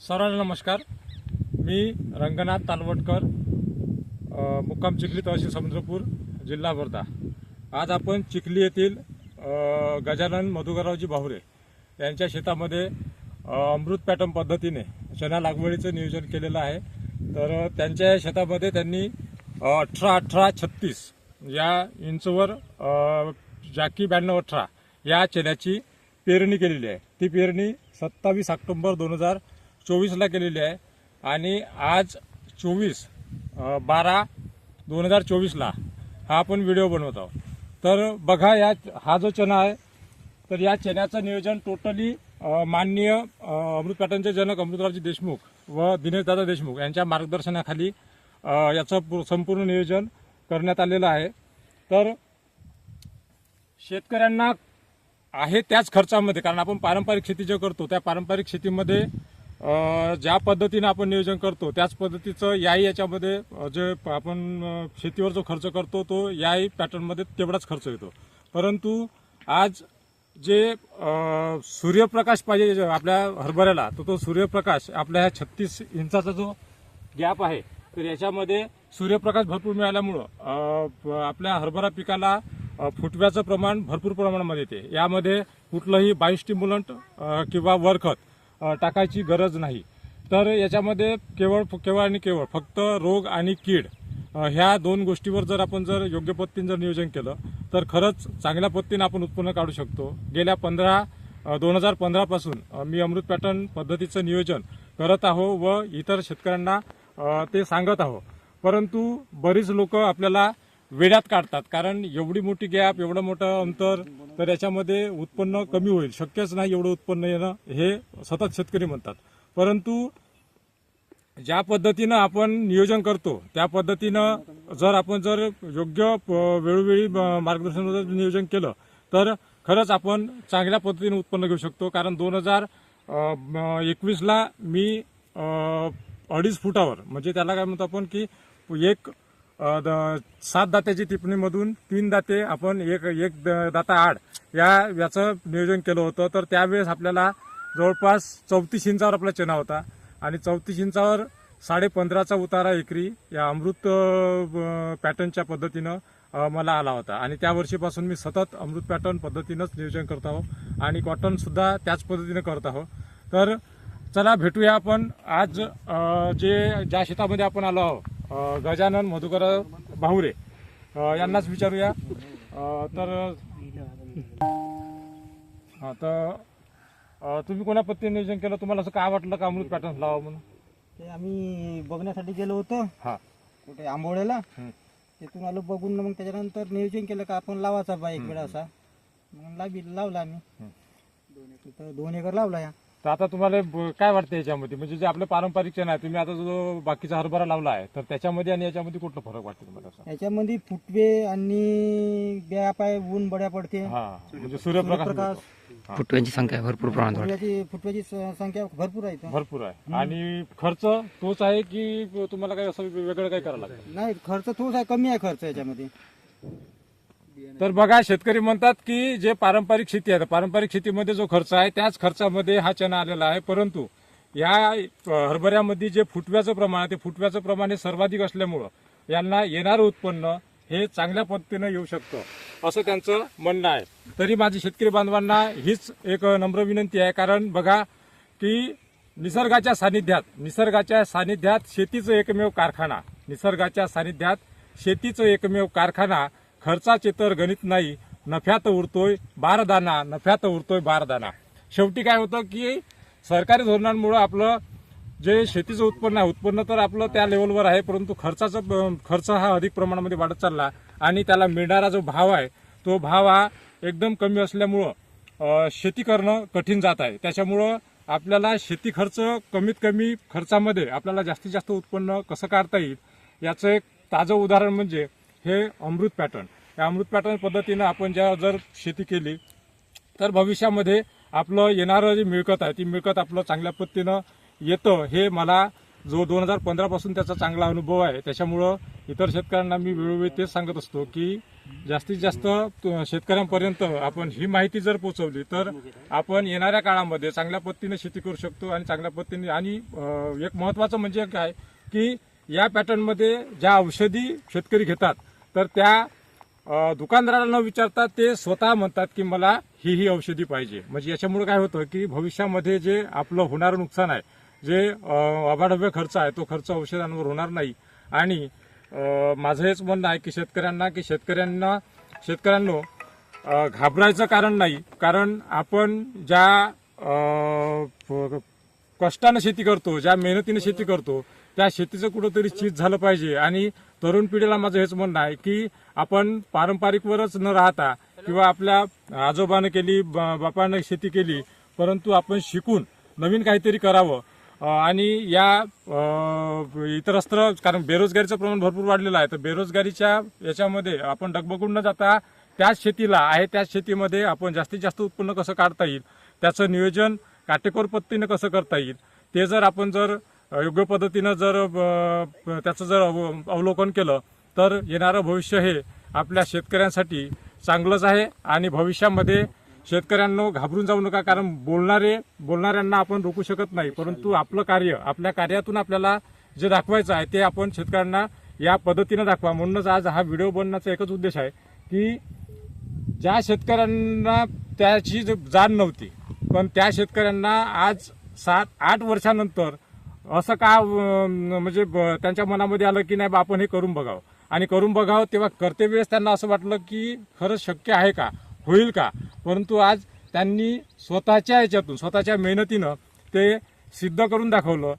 सर्वांना नमस्कार. मी रंगनाथ तालवटकर मुक्काम चिखली तहसील समुद्रपूर जिल्हा वर्धा. आज आपण चिखली येथील गजानन मधुकररावजी भावरे यांच्या शेतामध्ये अमृत पॅटर्न पद्धतीने चणा लागवडीचं नियोजन केलेलं आहे. तर त्यांच्या शेतामध्ये त्यांनी अठरा अठरा छत्तीस या इंचवर जाकी ब्याण्णव अठरा या चण्याची पेरणी केलेली आहे. ती पेरणी सत्तावीस ऑक्टोंबर दोन हजार चोवीसला केलेली आहे. आणि आज चोवीस बारा दोन हजार चोवीसला हा आपण व्हिडिओ बनवत आहोत. तर बघा या हा जो चणा आहे तर या चण्याचं नियोजन टोटली माननीय अमृत पॅटर्नचे जनक अमृतरावजी देशमुख व दिनेशदादा देशमुख यांच्या मार्गदर्शनाखाली याचं संपूर्ण नियोजन करण्यात आलेलं आहे. तर शेतकऱ्यांना आहे त्याच खर्चामध्ये कारण आपण पारंपरिक शेती जे करतो त्या पारंपरिक शेतीमध्ये ज्या पद्धतीने आपण नियोजन करतो त्याच पद्धतीचं याही याच्यामध्ये जे प- आपण शेतीवर जो खर्च करतो तो याही पॅटर्नमध्ये तेवढाच खर्च येतो. परंतु आज जे सूर्यप्रकाश पाहिजे आपल्या हरभऱ्याला तर तो सूर्यप्रकाश आपल्या ह्या छत्तीस इंचाचा जो गॅप आहे तर याच्यामध्ये सूर्यप्रकाश भरपूर मिळाल्यामुळं आपल्या हरभरा पिकाला फुटव्याचं प्रमाण भरपूर प्रमाणामध्ये येते. यामध्ये कुठलंही बायोस्टिम्युलंट किंवा वरखत टाकायची गरज नाही. तर याच्यामध्ये केवळ केवळ आणि केवळ फक्त रोग आणि कीड ह्या दोन गोष्टीवर जर आपण जर योग्य पद्धतीने जर नियोजन केलं तर खरंच चांगल्या पद्धतीने आपण उत्पन्न काढू शकतो. गेल्या पंधरा दोन हजार पंधरापासून मी अमृत पॅटर्न पद्धतीचं नियोजन करत आहो व इतर शेतकऱ्यांना ते सांगत आहो. परंतु बरीच लोक आपल्याला वेड्यात काढतात कारण एवढी मोठी गॅप एवढं मोठं अंतर तर याच्यामध्ये उत्पन्न कमी होईल. शक्यच नाही एवढं उत्पन्न येणं हे सतत शेतकरी म्हणतात. परंतु ज्या पद्धतीनं आपण नियोजन करतो त्या पद्धतीनं जर आपण जर योग्य प- वेळोवेळी मार्गदर्शन जर नियोजन केलं तर खरंच आपण चांगल्या पद्धतीने उत्पन्न घेऊ शकतो. कारण दोन हजार एकवीसला मी अडीच फुटावर म्हणजे त्याला काय म्हणतो आपण की एक सात दात्याची टिपणीमधून तीन दाते आपण एक एक द- दाता आड या याचं नियोजन केलं होतं. तर त्यावेळेस आपल्याला जवळपास चौतीस इंचावर आपला चेना होता. आणि चौतीस इंचावर साडे पंधराचा उतारा एकरी या अमृत पॅटर्नच्या पद्धतीनं मला आला होता. आणि त्या वर्षीपासून मी सतत अमृत पॅटर्न पद्धतीनंच नियोजन करत आहो. आणि कॉटनसुद्धा त्याच पद्धतीनं करत आहो. तर चला भेटूया आपण. आज जे ज्या शेतामध्ये आपण आलो आहोत गजानन मधुकर भाऊरे. यांनाच विचारूया. तर हा तर तुम्ही कोणा पद्धतीने नियोजन केलं? तुम्हाला असं काय वाटलं का अमृत पॅटर्न लावा म्हणून? ते आम्ही बघण्यासाठी गेलो होतो. हा. कुठे आंबोळ्याला. तिथून आलो बघून मग त्याच्यानंतर नियोजन केलं का आपण लावायचा बा एक वेळा असा. मग लावी लावला आम्ही. तिथं दोन एकर लावला या. तर आता तुम्हाला ब- काय वाटतं याच्यामध्ये? म्हणजे जे आपलं पारंपरिक चण आहे तुम्ही आता जो बाकीचा हरभरा लावला आहे तर त्याच्यामध्ये आणि याच्यामध्ये कुठला फरक वाटतो तुम्हाला असं? याच्यामध्ये फुटवे आणि ब्या पाय ऊन बड्या पडते. हा म्हणजे सूर्यप्रकाश. फुटव्यांची संख्या भरपूर प्रमाणात वाढते. फुटव्याची फुटव्याची स- संख्या भरपूर आहे इथं. भरपूर आहे. आणि खर्च तोच आहे की तुम्हाला काही असं वेगळं काही करावं लागेल नाही खर्च थोडाच आहे कमी आहे खर्च याच्यामध्ये. तर बघा शेतकरी म्हणतात की जे पारंपरिक शेती आहे पारंपरिक शेतीमध्ये जो खर्च आहे त्याच खर्चामध्ये हा चणा आलेला आहे. परंतु या हरभऱ्यामध्ये जे फुटव्याचं प्रमाण आहे ते फुटव्याचं प्रमाण हे सर्वाधिक असल्यामुळं यांना येणारं उत्पन्न हे चांगल्या पद्धतीनं येऊ शकतं असं त्यांचं म्हणणं आहे. तरी माझी शेतकरी बांधवांना हीच एक नम्र विनंती आहे. कारण बघा की निसर्गाच्या सानिध्यात निसर्गाच्या सानिध्यात शेतीचं एकमेव कारखाना निसर्गाच्या सानिध्यात शेतीचं एकमेव कारखाना खर्चाचे तर गणित नाही. नफ्यात उरतोय बारदाना नफ्यात उरतोय बारदाना शेवटी काय होतं की सरकारी धोरणांमुळं आपलं जे शेतीचं उत्पन्न आहे उत्पन्न तर आपलं त्या लेवलवर आहे परंतु खर्चाचं खर्च हा अधिक प्रमाणामध्ये वाढत चालला आणि त्याला मिळणारा जो भाव आहे तो भाव हा एकदम कमी असल्यामुळं शेती करणं कठीण जात आहे. त्याच्यामुळं आपल्याला शेती खर्च कमीत कमी खर्चामध्ये आपल्याला जास्तीत जास्त उत्पन्न कसं काढता येईल याचं एक ताजं उदाहरण म्हणजे हे अमृत पॅटर्न. या अमृत पॅटर्न पद्धतीनं आपण ज्या जर शेती केली तर भविष्यामध्ये आपलं येणारं जी मिळकत आहे ती मिळकत आपलं चांगल्या पद्धतीनं येतं हे मला जो दोन हजार पंधरापासून त्याचा चांगला अनुभव आहे. त्याच्यामुळं इतर शेतकऱ्यांना मी वेळोवेळी तेच सांगत असतो की जास्तीत जास्त त- शेतकऱ्यांपर्यंत आपण ही माहिती जर पोहोचवली तर आपण येणाऱ्या काळामध्ये चांगल्या पद्धतीने शेती करू शकतो आणि चांगल्या पद्धतीने आणि एक महत्वाचं म्हणजे काय की या पॅटर्नमध्ये ज्या औषधी शेतकरी घेतात तर त्या दुकानदाराला न विचारता ते स्वतः म्हणतात की मला ही ही औषधी पाहिजे. म्हणजे याच्यामुळे काय होतं की भविष्यामध्ये जे आपलं होणारं नुकसान आहे जे अं, अभाढव्य खर्च आहे तो खर्च औषधांवर होणार नाही. आणि माझं हेच म्हणणं आहे की शेतकऱ्यांना की शेतकऱ्यांना शेतकऱ्यांनो घाबरायचं कारण नाही. कारण आपण ज्या कष्टानं शेती करतो ज्या मेहनतीनं शेती करतो त्या शेतीचं कुठंतरी चीज झालं पाहिजे. आणि तरुण पिढीला माझं हेच म्हणणं आहे की आपण पारंपरिकवरच न राहता किंवा आपल्या आजोबानं केली बापानं शेती केली परंतु आपण शिकून नवीन काहीतरी करावं. आणि या इतरस्त्र कारण बेरोजगारीचं प्रमाण भरपूर वाढलेलं आहे तर बेरोजगारीच्या याच्यामध्ये आपण डगबगून न जाता त्याच शेतीला आहे त्याच शेतीमध्ये आपण जास्तीत जास्त उत्पन्न कसं काढता येईल त्याचं नियोजन काटेकोर पद्धतीनं कसं करता येईल ते जर आपण जर योग्य पद्धतीनं जर त्याचं जर अव- अवलोकन केलं तर येणारं भविष्य हे आपल्या शेतकऱ्यांसाठी चांगलंच आहे आणि भविष्यामध्ये शेतकऱ्यांना घाबरून जाऊ नका कारण बोलणारे बोलणाऱ्यांना आपण रोखू शकत नाही. परंतु आपलं कार्य आपल्या कार्यातून आपल्याला जे दाखवायचं आहे ते आपण शेतकऱ्यांना या पद्धतीनं दाखवा. म्हणूनच आज हा व्हिडिओ बनण्याचा एकच उद्देश आहे की ज्या शेतकऱ्यांना त्याची जाण नव्हती पण त्या शेतकऱ्यांना आज सात आठ वर्षानंतर असं का म्हणजे ब- त्यांच्या मनामध्ये आलं की नाही बा आपण हे करून बघावं. आणि करून बघावं तेव्हा करते वेळेस त्यांना असं वाटलं की खरंच शक्य आहे का? होईल का? परंतु आज त्यांनी स्वतःच्या ह्याच्यातून स्वतःच्या मेहनतीनं ते सिद्ध करून दाखवलं.